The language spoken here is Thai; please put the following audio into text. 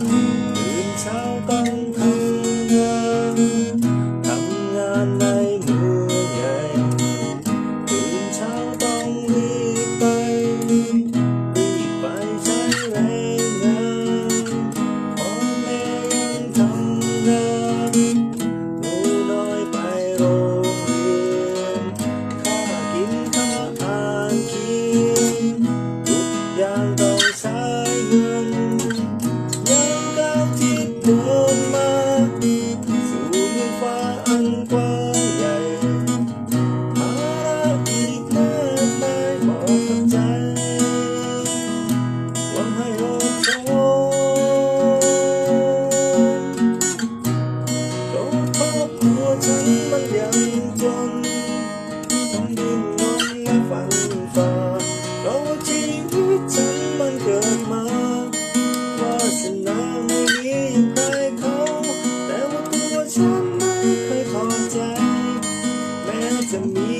ตื่นเช้าต้อง ยังจนต้องดิ้นรนและฟันฝ่าเพราะว่าชีวิตฉันมันเกิดมาวาสนาไม่มีใครเขาแต่ว่าตัวฉันไม่เคยท้อใจ แม้จะมี